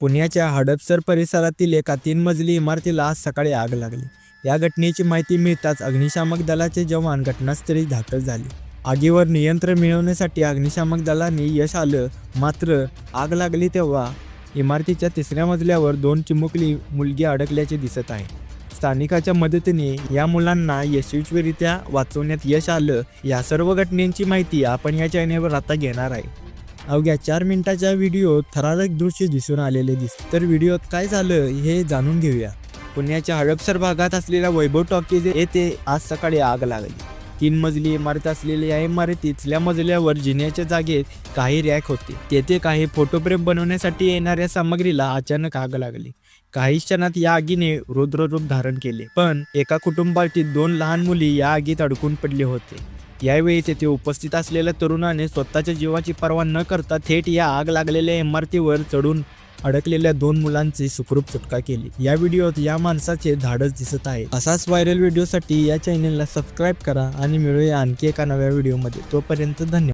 पुण्याच्या हडपसर परिसरातील एका तीन मजली इमारतीला आज सकाळी आग लागली. या घटनेची माहिती मिळताच अग्निशामक दलाचे जवान घटनास्थळी दाखल झाले. आगीवर नियंत्रण मिळवण्यासाठी अग्निशामक दलाने यश आलं मात्र आग लागली तेव्हा इमारतीच्या तिसऱ्या मजल्यावर दोन चिमुकली मुलगी अडकल्याचे दिसत आहे. स्थानिकाच्या मदतीने या मुलांना यशस्वीरित्या वाचवण्यात यश आलं. या सर्व घटनेची माहिती आपण या चॅनेलवर आता घेणार आहे. अवघ्या चार मिनिटाच्या व्हिडिओत थरारक दृश्य दिसून आलेले दिसते तर व्हिडिओत काय झालं हे जाणून घेऊया. पुण्याच्या हडपसर भागात असलेल्या वैभव टॉकीज येथे आज सकाळी आग लागली. तीन मजली इमारत असलेल्या या इमारतीतल्या मजल्यावर जिन्याच्या जागेत काही रॅक होते. तेथे काही फोटोफ्रेम बनवण्यासाठी येणाऱ्या सामग्रीला अचानक आग लागली. काही क्षणात या आगीने रुद्ररूप धारण केले पण एका कुटुंबातील दोन लहान मुली या आगीत अडकून पडले होते. यावेळी तेथे उपस्थित असलेल्या तरुणाने स्वतःच्या जीवाची पर्वा न करता थेट या आग लागलेल्या इमारतीवर चढून अडकलेल्या दोन मुलांची सुखरूप सुटका केली. या व्हिडिओत या माणसाचे धाडस दिसत आहे. असाच व्हायरल व्हिडिओसाठी या चॅनेलला सबस्क्राईब करा आणि मिळूया आणखी एका नव्या व्हिडिओमध्ये. तोपर्यंत धन्यवाद.